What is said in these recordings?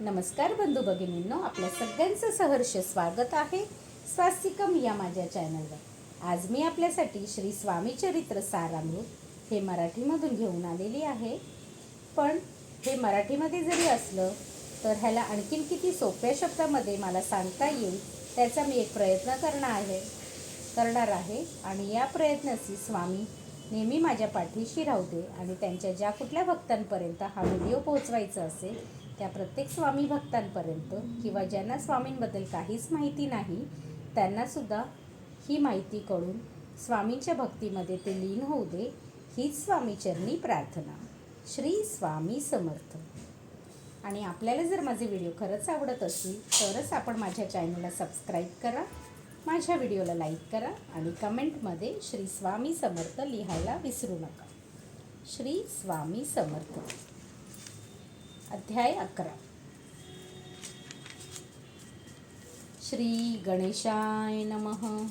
नमस्कार बंधू भगिनींनो आपल्या सगळ्यांचं सहर्ष स्वागत आहे स्वास्तिकम या माझ्या चॅनलवर. आज मी आपल्यासाठी श्री स्वामी चरित्र सारामृत हे मराठीमधून घेऊन आलेली आहे. पण हे मराठीमध्ये जरी असलं तर ह्याला आणखीन किती सोप्या शब्दामध्ये मला सांगता येईल त्याचा मी एक प्रयत्न करणार आहे करणार आहे. आणि या प्रयत्नाशी स्वामी नेहमी माझ्या पाठीशी राहू दे आणि त्यांच्या ज्या कुठल्या भक्तांपर्यंत हा व्हिडिओ पोहोचवायचा असेल त्या प्रत्येक स्वामी भक्तांपर्यंत किंवा ज्यांना स्वामींबद्दल काहीच माहिती नाही त्यांनासुद्धा ही माहिती कळून स्वामींच्या भक्तीमध्ये ते लीन होऊ दे हीच स्वामीचरणी प्रार्थना. श्री स्वामी समर्थ. आणि आपल्याला जर माझे व्हिडिओ खरंच आवडत असतील तरच आपण माझ्या चॅनलला सबस्क्राईब करा माझ्या व्हिडिओला लाईक करा आणि कमेंटमध्ये श्री स्वामी समर्थ लिहायला विसरू नका. श्री स्वामी समर्थ. अध्याय अकरा. श्री गणेशाय नमः.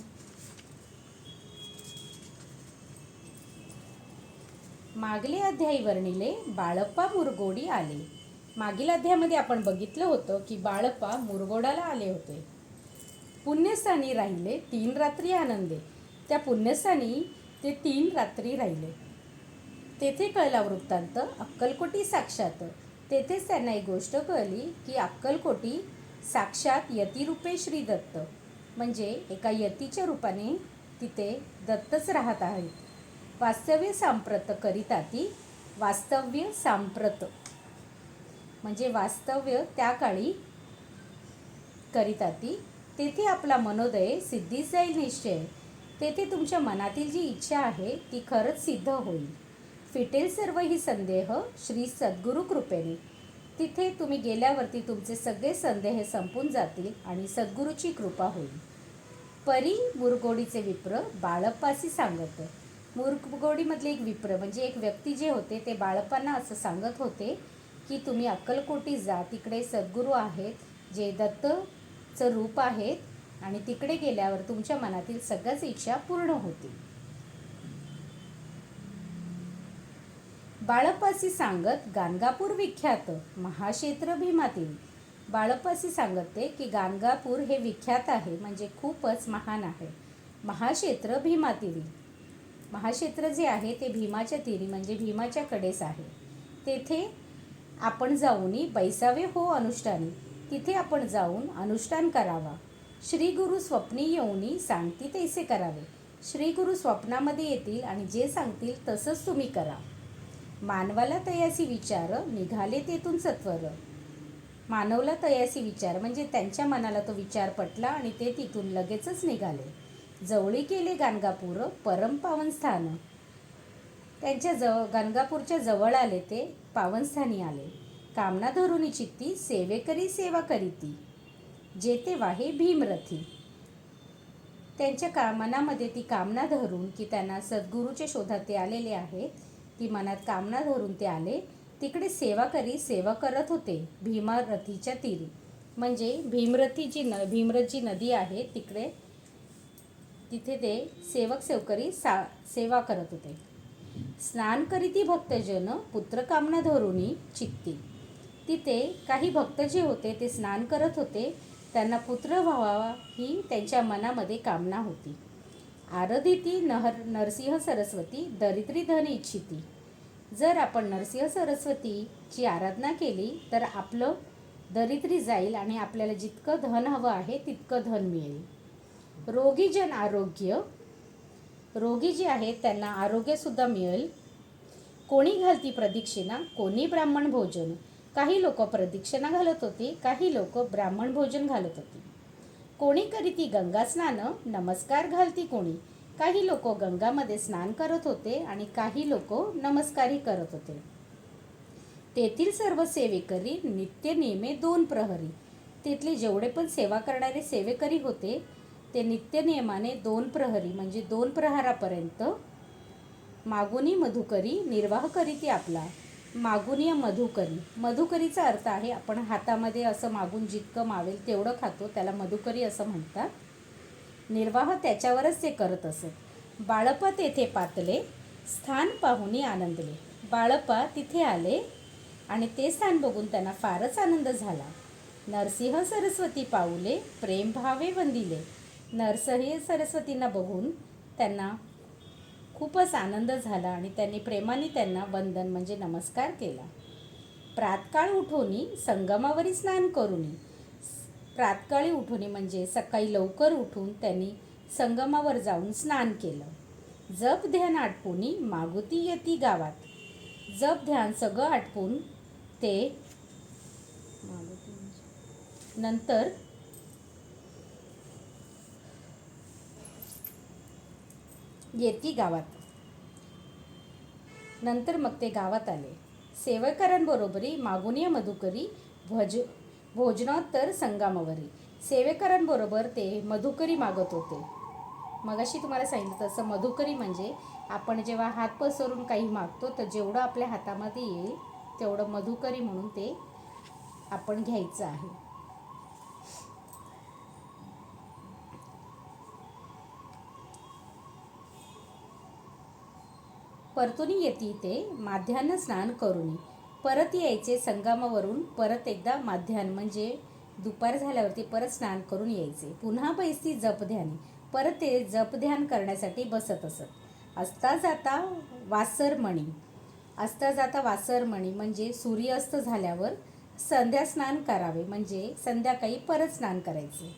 मागले अध्यायी वर्णिले बाळप्पा मुरगोडी आले. मागील अध्यायामध्ये आपण बघितलं होतं की बाळप्पा मुरगोडाला आले होते. पुण्यस्थानी राहिले तीन रात्री आनंदे. त्या पुण्यस्थानी ते तीन रात्री राहिले. तेथे कळला वृत्तांत अक्कलकोटी साक्षात. तेथेच त्यांना एक गोष्ट कळली की अक्कलकोटी साक्षात यतिरूपे श्री दत्त. म्हणजे एका यतीच्या रूपाने तिथे दत्तच राहत आहेत. वास्तव्य सांप्रत करिता ती वास्तव्य सांप्रत. म्हणजे वास्तव्य त्या काळी करिता ती तेथे आपला मनोदय सिद्धीच जाईल निश्चय. तेथे तुमच्या मनातील जी इच्छा आहे ती खरंच सिद्ध होईल. फिटेल सर्व ही संदेह श्री सद्गुरु कृपेने. तिथे तुम्ही गेल्यावरती तुमचे सगळे संदेह संपून जातील आणि सद्गुरूची कृपा होईल. परी मुरगोडीचे विप्र बाळप्पाशी सांगत. मुरगोडीमधले एक विप्र म्हणजे एक व्यक्ती जे होते ते बाळप्पांना असं सांगत होते की तुम्ही अक्कलकोटी जा तिकडे सद्गुरू आहेत जे दत्तचं रूप आहेत आणि तिकडे गेल्यावर तुमच्या मनातील सगळ्याच इच्छा पूर्ण होतील. बाळपासी सांगत गाणगापूर विख्यात महाक्षेत्र भीमातील. बाळपासी सांगत ते की गाणगापूर हे विख्यात आहे म्हणजे खूपच महान आहे. महाक्षेत्र भीमातीरी महाक्षेत्र जे आहे ते भीमाच्या तिरी म्हणजे भीमाच्या कडेस आहे. तेथे आपण जाऊन बैसावे हो अनुष्ठानी. तिथे आपण जाऊन अनुष्ठान करावा. श्री गुरु स्वप्नी येऊनी सांगती तैसे करावे. श्री गुरु स्वप्नामध्ये येतील आणि जे सांगतील तसंच तुम्ही करा. मानवाला तयासी विचार निघाले तेथून सत्वर. मानवला तयासी विचार म्हणजे त्यांच्या मनाला तो विचार पटला आणि ते तिथून लगेचच निघाले. जवळी केले गाणगापूर परम पावन स्थान त्यांच्या जवळ गाणगापूरच्या जवळ आले ते पावनस्थानी आले. कामना धरुनी चित्ती सेवेकरी सेवा करीती जेते वाहे भीमरथी त्यांच्या का मनामध्ये ती कामना धरून की त्यांना सद्गुरूच्या शोधात ते आलेले आहेत. ती मनात कामना धरून ते आले. तिकडे सेवा करी सेवा करत होते. भीमारथीच्या तीरी. म्हणजे भीमरथी जी न भीमरथ जी नदी आहे तिकडे तिथे ते सेवक सेवकरी सा सेवा करत होते. स्नान करीती भक्तजन पुत्रकामना धरुनी चित्ती. तिथे काही भक्त जे होते ते स्नान करत होते. त्यांना पुत्र व्हावा ही त्यांच्या मनामध्ये कामना होती. आरधिती नहर नरसिंह सरस्वती दरिद्री धन इच्छिती. जर आपण नरसिंह सरस्वतीची आराधना केली तर आपलं दरिद्री जाईल आणि आपल्याला जितकं धन हवं आहे तितकं धन मिळेल. रोगीजन आरोग्य. रोगी जे आहेत त्यांना आरोग्यसुद्धा मिळेल. कोणी घालती प्रदक्षिणा कोणी ब्राह्मण भोजन. काही लोक प्रदक्षिणा घालत होती काही लोक ब्राह्मण भोजन घालत होती. कोणी करीती गंगा स्नान नमस्कार घालती कोणी. काही लोक गंगामध्ये स्नान करत होते आणि काही लोक नमस्कारही करत होते. तेथील सर्व सेवेकरी नित्य नेमे दोन प्रहरी. तेथले जेवढे पण सेवा करणारे सेवेकरी होते ते नित्य नियमाने दोन प्रहरी म्हणजे दोन प्रहारापर्यंत मागुनी मधुकरी निर्वाह करीती आपला. मागुनीय मधुकरी. मधुकरीचा अर्थ आहे आपण हातामध्ये असं मागून जितकं मावेल तेवढं खातो त्याला मधुकरी असं म्हणतात. निर्वाह त्याच्यावरच ते करत असत. बाळपा तेथे पातले स्थान पाहुनी आनंदले. बाळपा तिथे आले आणि ते स्थान बघून त्यांना फारच आनंद झाला. नरसिंह सरस्वती पाऊले प्रेम भावे वंदिले. नरसिंह सरस्वतींना बघून त्यांना खूपच आनंद झाला आणि त्यांनी प्रेमाने त्यांना वंदन म्हणजे नमस्कार केला. प्रातकाळ उठोनी संगमावरी स्नान करूनी प्रातकाळी उठोनी म्हणजे सकाळी लवकर उठून त्यांनी संगमावर जाऊन स्नान केलं. जप ध्यान आटपूनी मागुती येती गावात. जप ध्यान सगळं आटपून ते नंतर येती गावात. नंतर मग ते गावात आले. सेवेकरांबरोबरी मागुनिया मधुकरी भज भोजनोत्तर संगमावरी. सेवेकरांबरोबर ते मधुकरी मागत होते. मगाशी तुम्हाला सांगितलं तसं मधुकरी म्हणजे आपण जेव्हा हात पसरून काही मागतो तर जेवढं आपल्या हातामध्ये येईल तेवढं मधुकरी म्हणून ते आपण घ्यायचं आहे. परतुनी येती ते माध्यान्ह स्नान करून. परत यायचे संगमावरून परत एकदा माध्यान म्हणजे दुपार झाल्यावरती परत स्नान करून यायचे. पुन्हा बैसती जपध्यानी परत ते जपध्यान करण्यासाठी बसत असत. असता जाता वासरमणी असता जाता वासरमणी म्हणजे सूर्यास्त झाल्यावर संध्या स्नान करावे म्हणजे संध्याकाळी परत स्नान करायचे.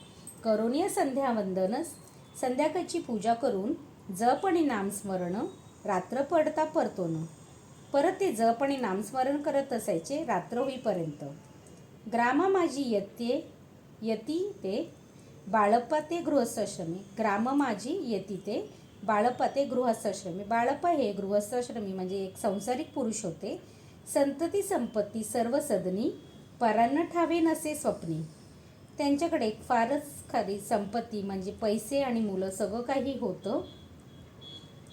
करुणीय संध्यावंदनच संध्याकाळची पूजा करून जप आणि नामस्मरण रात्र पडता परतोन परत ते जप आणि नामस्मरण करत असायचे रात्र होईपर्यंत. ग्रामा माझी यत्ये यती ते बाळप्पा ते गृहस्थाश्रमी. ग्राम माझी यती ते बाळप्पा ते गृहस्थाश्रमी. बाळप्पा हे गृहस्थाश्रमी म्हणजे एक संसारिक पुरुष होते. संतती संपत्ती सर्व सदनी परान्न ठावे नसे स्वप्नी. त्यांच्याकडे फारच खरी संपत्ती म्हणजे पैसे आणि मुलं सगळं काही होतं.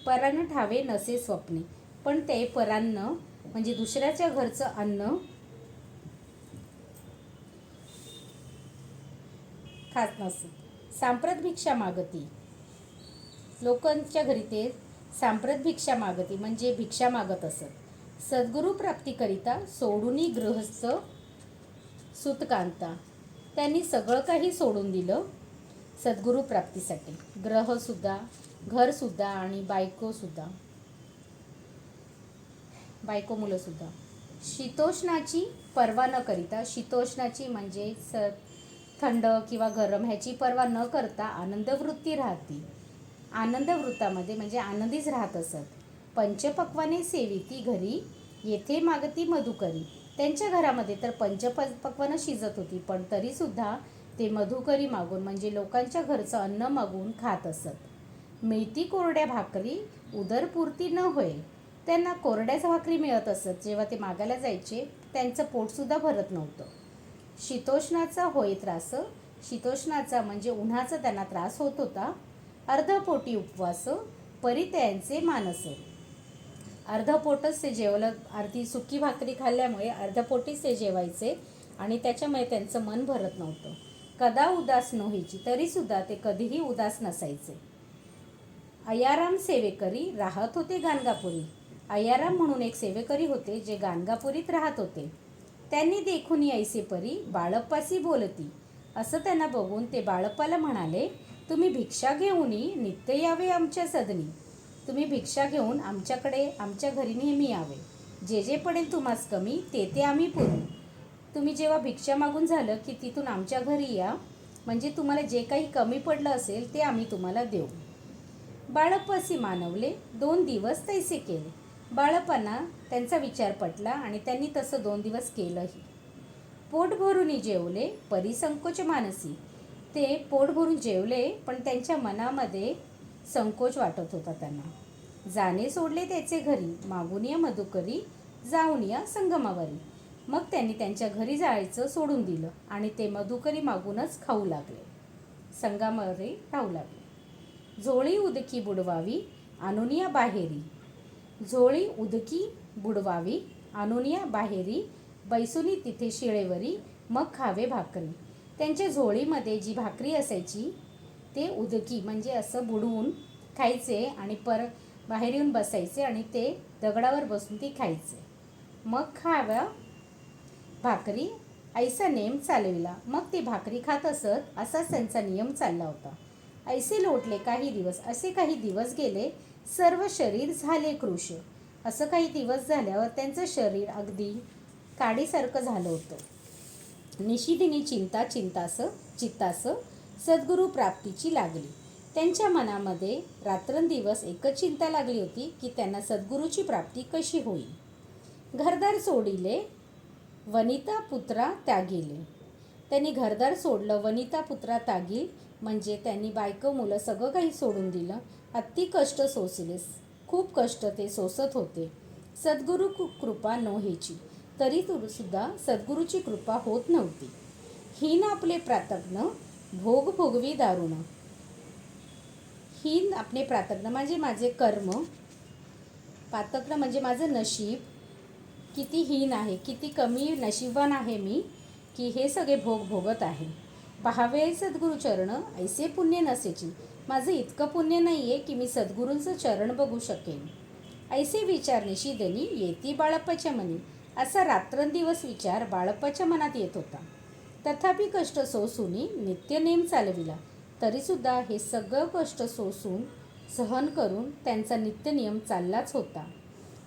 परान्न ठावे नसे स्वप्ने. पण ते परान्न म्हणजे दुसऱ्याच्या घरचं अन्न खात नसत सांप्रत भिक्षा मागती. लोकांच्या घरी ते सांप्रत भिक्षा मागती म्हणजे भिक्षा मागत असत. सद्गुरू प्राप्तीकरिता सोडूनी गृहस्थ सुतकांता. त्यांनी सगळं काही सोडून दिलं सद्गुरू प्राप्तीसाठी. ग्रहसुद्धा घरसुद्धा आणि बायकोसुद्धा. बायको मुलंसुद्धा. शीतोष्णाची पर्वा न करिता शीतोष्णाची म्हणजे स थंड किंवा गरम ह्याची पर्वा न करता आनंदवृत्ती राहती. आनंदवृत्तामध्ये म्हणजे आनंदीच राहत असत. पंचपक्वाने सेविती घरी येथे मागती मधुकरी. त्यांच्या घरामध्ये तर पंचप पक्वानं शिजत होती पण तरीसुद्धा ते मधुकरी मागून म्हणजे लोकांच्या घरचं अन्न मागून खात असत. मिळती कोरड्या भाकरी उदरपूर्ती न होय त्यांना कोरड्याच भाकरी मिळत असत. जेव्हा ते मागायला जायचे त्यांचं पोटसुद्धा भरत नव्हतं. शीतोष्णाचा होय त्रास शीतोष्णाचा म्हणजे उन्हाचा त्यांना त्रास होत होता. अर्धपोटी उपवास परित्यांचे मानस. अर्धपोटच ते जेवलं अर्धी सुकी भाकरी खाल्ल्यामुळे अर्धपोटीच ते जेवायचे आणि त्याच्यामुळे त्यांचं मन भरत नव्हतं. कदा उदास नव्हायची तरीसुद्धा ते कधीही उदास नसायचे. अयाराम सेवेकरी राहत होते गाणगापुरी. अयाराम म्हणून एक सेवेकरी होते जे गाणगापुरीत राहत होते. त्यांनी देखून ऐसे परी बाळप्पाशी बोलती. असं त्यांना बघून ते बाळप्पाला म्हणाले तुम्ही भिक्षा घेऊनही नित्य यावे आमच्या सदनी. तुम्ही भिक्षा घेऊन आमच्याकडे आमच्या घरी नेहमी यावे. जे जे पडेल तुम्हास कमी ते ते आम्ही पुरू तुम्ही जेव्हा भिक्षा मागून झालं की तिथून आमच्या घरी या. म्हणजे तुम्हाला जे काही कमी पडलं असेल ते आम्ही तुम्हाला देऊ. बाळप्पासी मानवले दोन दिवस तैसे केले. बाळपांना त्यांचा विचार पटला आणि त्यांनी तसं दोन दिवस केलंही. पोट भरूनही जेवले परिसंकोच मानसी. ते पोट भरून जेवले पण त्यांच्या मनामध्ये संकोच वाटत होता त्यांना. जाणे सोडले त्याचे घरी मागून या मधुकरी जाऊन या संगमावरी. मग त्यांनी त्यांच्या घरी जायचं सोडून दिलं आणि ते मधुकरी मागूनच खाऊ लागले. संगमावरी राहू लागले. झोळी उदकी बुडवावी अनुनिया बाहेरी. झोळी उदकी बुडवावी अनुनिया बाहेरी बैसुनी तिथे शिळेवरी मग खावे भाकरी. त्यांच्या झोळीमध्ये जी भाकरी असायची ते उदकी म्हणजे असं बुडवून खायचे आणि पर बाहेर येऊन बसायचे आणि ते दगडावर बसून ती खायचे. मग खाव्या भाकरी ऐसा नेम चालविला. मग ते भाकरी खात असत असाच त्यांचा नियम चालला होता. ऐसे लोटले काही दिवस असे काही दिवस गेले सर्व शरीर झाले कृष. असं काही दिवस झाल्यावर त्यांचं शरीर अगदी काडीसारखं झालं होतं. निशिदिनी चिंता चिंतास चित्तास सद्गुरू प्राप्तीची लागली. त्यांच्या मनामध्ये रात्रंदिवस एकच चिंता लागली होती की त्यांना सद्गुरूची प्राप्ती कशी होईल. घरदार सोडिले वनिता पुत्रा त्यागिले. त्यांनी घरदार सोडलं वनिता पुत्रा तागील म्हणजे त्यांनी बायको मुलं सगळं काही सोडून दिलं. अति कष्ट सोसलेस. खूप कष्ट ते सोसत होते. सद्गुरू कृपा नोहेची तरी तु- सुद्धा सद्गुरूची कृपा होत नव्हती. हीन आपले प्रातज्ञ भोग भोगवी दारुण. हीन आपले प्रातज्ञ म्हणजे माझे कर्म. पातज्ञ म्हणजे माझं नशीब. किती हीन आहे किती कमी नशीबवान आहे मी की हे सगळे भोग भोगत आहे. पहावे सद्गुरू चरण ऐसे पुण्य नसेची माझं इतकं पुण्य नाही आहे की मी सद्गुरूंचं चरण बघू शकेन. ऐसे विचार निशिदेनी येती बाळप्पाच्या मनी. असा रात्रंदिवस विचार बाळप्पाच्या मनात येत होता. तथापि कष्ट सोसूनी नित्यनेम चालविला. तरीसुद्धा हे सगळं कष्ट सोसून सहन करून त्यांचा नित्यनियम चाललाच होता.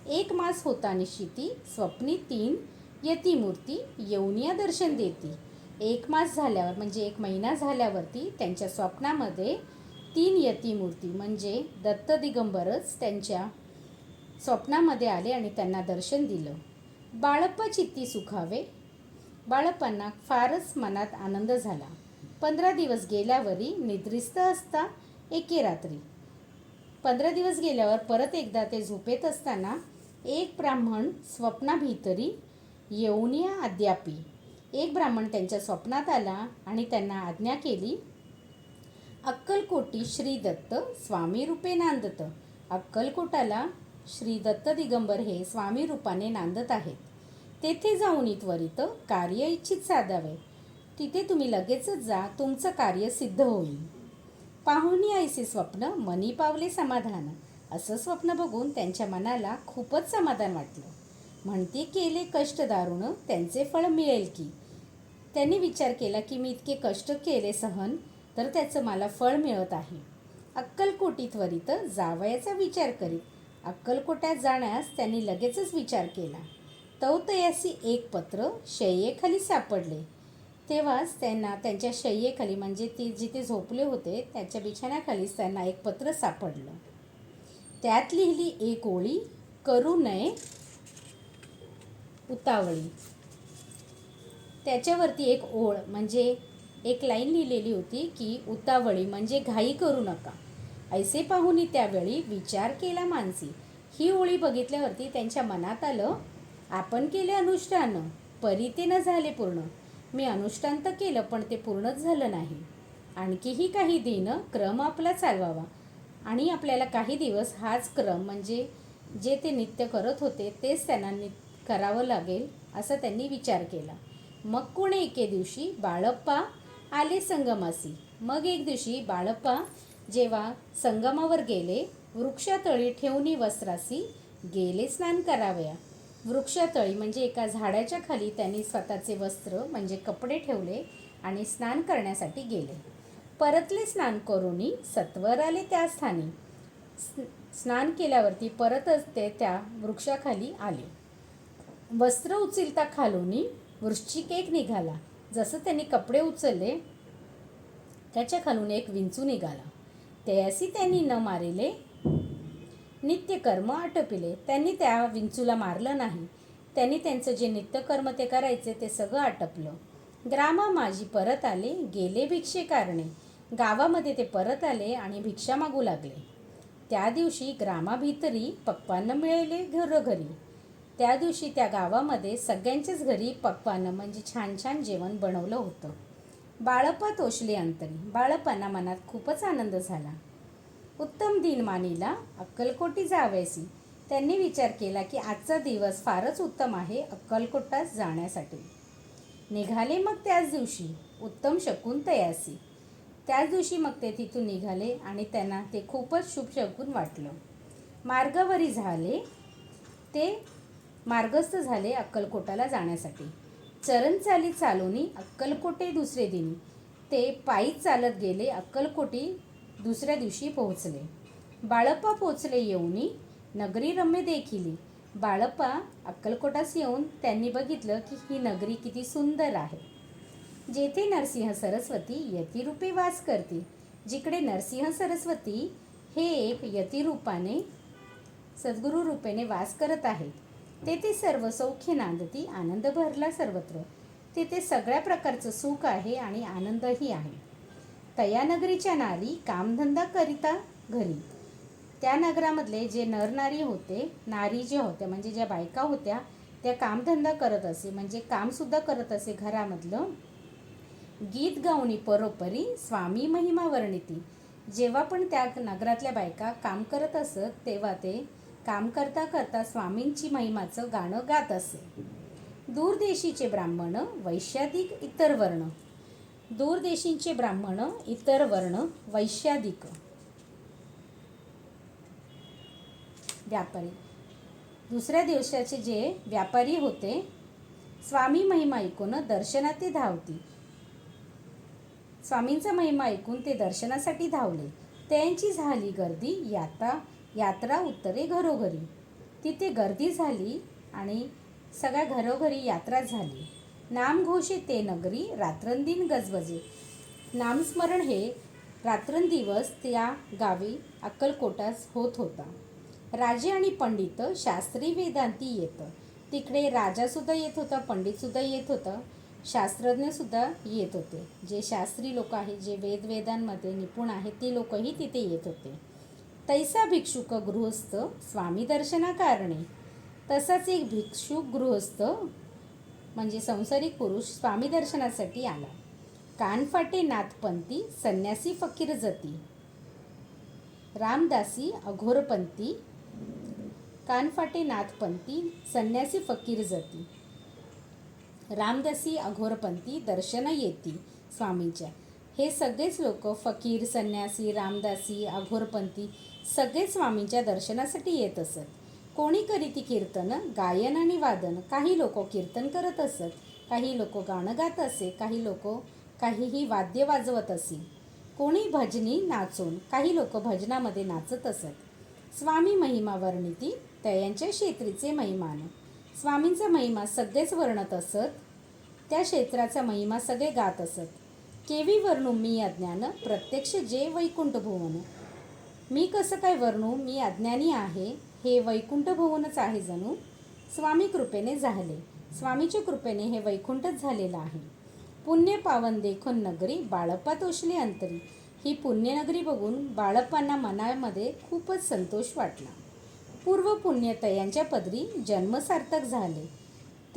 एक मास होता निश्चिती स्वप्नी तीन यती मूर्ती येऊनिया दर्शन देती. एक मास झाल्यावर म्हणजे एक महिना झाल्यावरती त्यांच्या स्वप्नामध्ये तीन यती मूर्ती म्हणजे दत्त दिगंबरच त्यांच्या स्वप्नामध्ये आले आणि त्यांना दर्शन दिलं. बाळप्पा चित्ती सुखावे. बाळप्पांना फारच मनात आनंद झाला. पंधरा दिवस गेल्यावरी निद्रिस्त असता एके रात्री. पंधरा दिवस गेल्यावर परत एकदा ते झोपेत असताना एक ब्राह्मण स्वप्नाभितरी येऊनिया अद्यापी एक ब्राह्मण त्यांच्या स्वप्नात आला आणि त्यांना आज्ञा केली अक्कलकोटी श्री दत्त स्वामी रूपे नांदत. अक्कलकोटाला श्री दत्त दिगंबर हे स्वामी रूपाने नांदत आहेत. तेथे जाऊन त्वरित कार्य इच्छित साधावे. तिथे तुम्ही लगेचच जा तुमचं कार्य सिद्ध होईल. पाहुणी आईचे स्वप्न मनी पावले समाधान. असं स्वप्न बघून त्यांच्या मनाला खूपच समाधान वाटलं. म्हणते केले कष्ट दारुण त्यांचे फळ मिळेल की? त्यांनी विचार केला की मी इतके कष्ट केले सहन तर त्याचं मला फळ मिळत आहे. अक्कलकोटी त्वरित जावयाचा विचार करीत अक्कलकोट्यात जाण्यास त्यांनी लगेचच विचार केला. तवतयासी एक पत्र शय्येखाली सापडले. तेव्हाच त्यांना त्यांच्या शय्येखाली म्हणजे ते जिथे झोपले होते त्याच्या बिछाण्याखालीच त्यांना एक पत्र सापडलं. त्यात लिहिली एक ओळी करू नये उतावळी. त्याच्यावरती एक ओळ म्हणजे एक लाईन लिहिलेली होती की उतावळी म्हणजे घाई करू नका. ऐसे पाहुनी त्यावेळी विचार केला मानसी. ही ओळी बघितल्यावरती त्यांच्या मनात आलं आपण केले अनुष्ठान परी ते न झाले पूर्ण. मी अनुष्ठान तर केलं पण ते पूर्णच झालं नाही. आणखीही काही देणं क्रम आपला चालवावा. आणि आपल्याला काही दिवस हाच क्रम म्हणजे जे ते नित्य करत होते तेच त्यांना नित्य करावं लागेल असा त्यांनी विचार केला. मग कोणी एके दिवशी बाळप्पा आले संगमासी. मग एक दिवशी बाळप्पा जेव्हा संगमावर गेले वृक्षातळी ठेवणी वस्त्रासी गेले स्नान करावया. वृक्षातळी म्हणजे एका झाडाच्या खाली त्यांनी स्वतःचे वस्त्र म्हणजे कपडे ठेवले आणि स्नान करण्यासाठी गेले. परतले स्नान करूनही सत्वर आले त्या स्थानी. स्नान केल्यावरती परतच ते त्या वृक्षाखाली आले. वस्त्र उचलता खालोनी वृश्चिक एक निघाला. जसं त्यांनी कपडे उचलले त्याच्या खालून एक विंचू निघाला. त्यासी त्यांनी न मारिले नित्यकर्म आटोपिले. त्यांनी त्या विंचूला मारलं नाही. त्यांनी त्यांचं जे नित्यकर्म ते करायचे ते सगळं आटपलं. ग्रामा माझी परत आले गेले भिक्षे कारणे. गावामध्ये ते परत आले आणि भिक्षा मागू लागले. त्या दिवशी ग्रामाभितरी पप्पांना मिळाले घरोघरी. त्या दिवशी त्या गावामध्ये सगळ्यांच्याच घरी पक्वानं म्हणजे छान छान जेवण बनवलं होतं. बाळप्पा तोषले अंतरी. बाळप्पांना मनात खूपच आनंद झाला. उत्तम दिन मानीला. अक्कलकोटी जावयासी. त्यांनी विचार केला की आजचा दिवस फारच उत्तम आहे अक्कलकोटात जाण्यासाठी. निघाले मग त्याच दिवशी. उत्तम शकून तयासी त्याच दिवशी मग ते तिथून निघाले आणि त्यांना ते खूपच शुभ शकून वाटलं. मार्गावरी झाले. ते मार्गस्थ झाले अक्कलकोटाला जाण्यासाठी. चरणचाली चालोनी अक्कलकोटे दुसरे दिनी. ते पायी चालत गेले अक्कलकोटी दुसऱ्या दिवशी पोहोचले. बाळप्पा पोचले येऊनी नगरी रम्य देखिली. बाळप्पा अक्कलकोटास येऊन त्यांनी बघितलं की ही नगरी किती सुंदर आहे. जेथे नरसिंह सरस्वती यतिरूपे वास करते जिकडे नरसिंह सरस्वती हे एक यतिरूपाने सद्गुरुरूपेने वास करत आहेत तेथे सर्व सौख्य नांदती आनंद भरला सर्वत्र. तेथे सगळ्या प्रकारचं सुख आहे आणि आनंदही आहे. तया नगरीच्या नारी कामधंदा करिता घरी. त्या नगरामधले जे नरनारी होते नारी जे होत्या म्हणजे ज्या बायका होत्या त्या कामधंदा करत असे म्हणजे कामसुद्धा करत असे घरामधलं. गीत गाऊनी परोपरी स्वामी महिमा वर्णिती. जेव्हा पण त्या नगरातल्या बायका काम करत असत तेव्हा ते काम करता करता स्वामींची महिमाचं गाणं गात असे. दूरदेशीचे ब्राह्मण वैश्यादिक इतर वर्ण. दूरदेशींचे ब्राह्मण इतर वर्ण वैश्यादिक व्यापारी. दुसऱ्या दिवसाचे जे व्यापारी होते स्वामी महिमा ऐकून दर्शनाते धावती. स्वामींचा महिमा ऐकून ते दर्शनासाठी धावले. त्यांची झाली गर्दी याता यात्रा उत्तरे घरोघरी. तिथे गर्दी झाली आणि सगळ्या घरोघरी यात्रा झाली. नामघोषे ते नगरी रात्रंदिन गजबजे. नामस्मरण हे रात्रंदिवस त्या गावी अक्कलकोटास होत होता. राजे आणि पंडित शास्त्री वेदांती येतं. तिकडे राजासुद्धा येत होता पंडितसुद्धा येत होतं शास्त्रज्ञसुद्धा येत होते. जे शास्त्री लोक आहेत जे वेद वेदांमध्ये निपुण आहेत ते लोकही तिथे येत होते. तैसा भिक्षुक गृहस्थ स्वामी दर्शनाकारणे. तसाच एक भिक्षुक गृहस्थ म्हणजे संसारिक पुरुष स्वामी दर्शनासाठी आला. कानफाटे नाथपंथी संन्यासी फकीर जती. रामदासी अघोरपंथी कानफाटे नाथपंथी संन्यासी फकीर जती. रामदासी अघोरपंथी दर्शन येती स्वामींच्या. हे सगळेच लोक फकीर संन्यासी रामदासी अघोरपंथी सगळेच स्वामींच्या दर्शनासाठी येत असत. कोणी करीती कीर्तन गायन आणि वादन काही लोक कीर्तन करत असत काही लोक गाणं गात असे काही लोक काहीही वाद्य वाजवत असे. कोणी भजनी नाचून काही लोक भजनामध्ये नाचत असत. स्वामी महिमा वर्णिती तयांच्या क्षेत्रीचे महिमान. स्वामींचा महिमा सगळेच वर्णत असत त्या क्षेत्राचा महिमा सगळे गात असत. केवी वर्णू मी अज्ञान प्रत्यक्ष जे वैकुंठ भुवन. मी कसं काय वर्णू मी अज्ञानी आहे हे वैकुंठ भुवनच आहे जणू. स्वामी कृपेने झाले. स्वामीच्या कृपेने हे वैकुंठच झालेलं आहे. पुण्य पावन देखून नगरी बाळप्पा तोषली अंतरी. ही पुण्यनगरी बघून बाळप्पांना मनामध्ये खूपच संतोष वाटला. पूर्व पुण्यतयांच्या पदरी जन्मसार्थक झाले.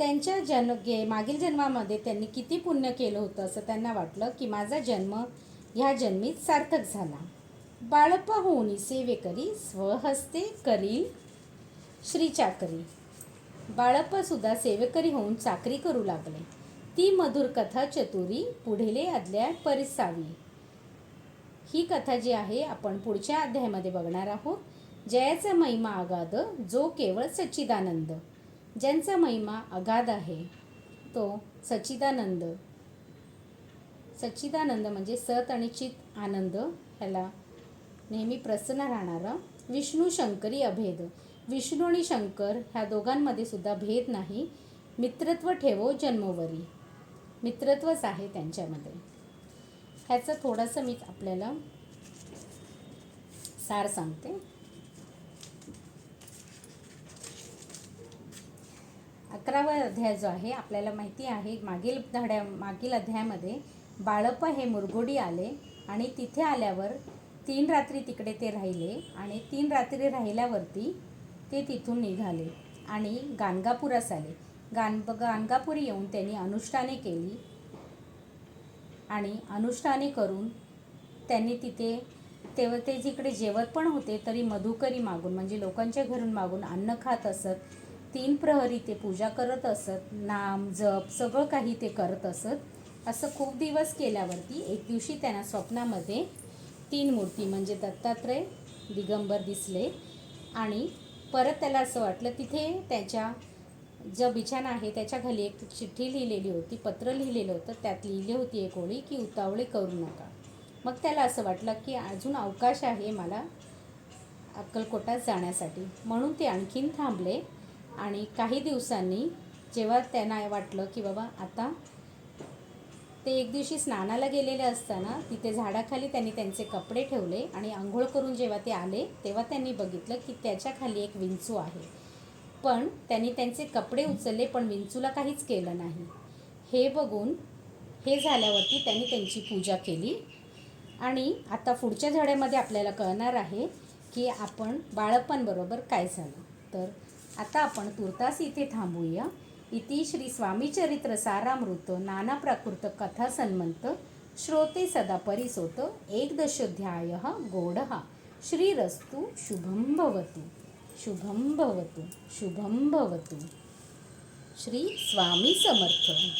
त्यांच्या जन्म गे मागील जन्मामध्ये त्यांनी किती पुण्य केलं होतं असं त्यांना वाटलं की माझा जन्म ह्या जन्मीत सार्थक झाला. बाळप होऊनी सेवेकरी स्वहस्ते करील श्री चाकरी. सेवेकरी होऊन चाकरी करू लागले. ती मधुर कथा चतुरी पुढेले अध्याय परिसावी. ही कथा जी आहे आपण पुढच्या अध्यायामध्ये बघणार आहोत. जयाचा महिमा आगाद जो केवळ सच्चिदानंद. ज्यांचा महिमा अगाध आहे तो सच्चिदानंद. सच्चिदानंद म्हणजे सत आणि चित आनंद ह्याला नेहमी प्रसन्न राहणारा विष्णू शंकरी अभेद. विष्णू आणि शंकर ह्या दोघांमध्ये सुद्धा भेद नाही. मित्रत्व ठेवो जन्मोवरी. मित्रत्वच आहे त्यांच्यामध्ये. ह्याचं थोडंसं मी आपल्याला सार सांगते. अकरावा अध्याय जो आहे आपल्याला माहिती आहे मागील धड्या मागील अध्यायामध्ये बाळप हे मुरगोडी आले आणि तिथे आल्यावर तीन रात्री तिकडे ते राहिले आणि तीन रात्री राहिल्यावरती ते तिथून निघाले आणि गाणगापुरास आले. गाण गाणगापूर येऊन त्यांनी अनुष्ठाने केली आणि अनुष्ठाने करून त्यांनी तिथे तेव्हा ते जिकडे जेवत पण होते तरी मधुकरी मागून म्हणजे लोकांच्या घरून मागून अन्न खात असत तीन प्रहरी ते पूजा करत असत नाम जप सगळं काही ते करत असत. असं खूप दिवस केल्यावरती एक दिवशी त्यांना स्वप्नामध्ये तीन मूर्ती म्हणजे दत्तात्रय दिगंबर दिसले आणि परत त्याला असं वाटलं तिथे त्याच्या जो बिछाना आहे त्याच्याखाली एक चिठ्ठी लिहिलेली होती पत्र लिहिलेलं होतं त्यात लिहिली होती एक ओळी की उतावळे करू नका. मग त्याला असं वाटलं की अजून अवकाश आहे मला अक्कलकोटात जाण्यासाठी. म्हणून ते आणखीन थांबले. आणि काही दिवसांनी जेव्हा त्यांना वाटलं की बाबा आता ते एक दिवशी स्नानाला गेलेले असताना तिथे झाडाखाली त्यांनी त्यांचे कपडे ठेवले आणि आंघोळ करून जेव्हा ते आले तेव्हा त्यांनी बघितलं की त्याच्याखाली एक विंचू आहे. पण त्यांनी त्यांचे कपडे उचलले पण विंचूला काहीच केलं नाही. हे बघून हे झाल्यावरती त्यांनी त्यांची पूजा केली. आणि आता पुढच्या धड्यामध्ये आपल्याला कळणार आहे की आपण बाळप्पांबरोबर काय झालं. तर आता आपण तुर्तास इथे थांबूया. इति श्री स्वामीचरित्र सारामृत नाना प्राकृत कथा सन्मंत श्रोते सदा परिसोत एकदशोध्याय गोढः श्रीरस्तु शुभं भवतु. शुभं भवतु. शुभं भवतु. श्री स्वामी समर्थ.